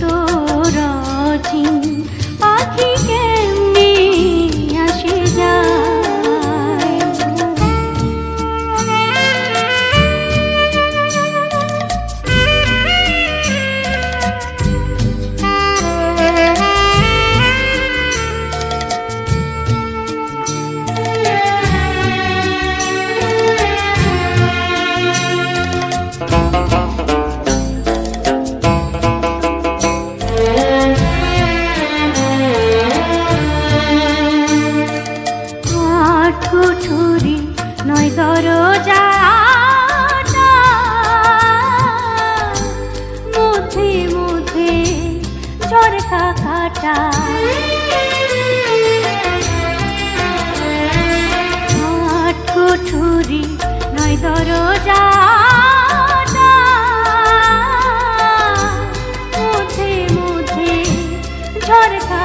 খাঁচার চরকা কাটা ছুরি নয় দরজা মুঝে মুঝে ঝরকা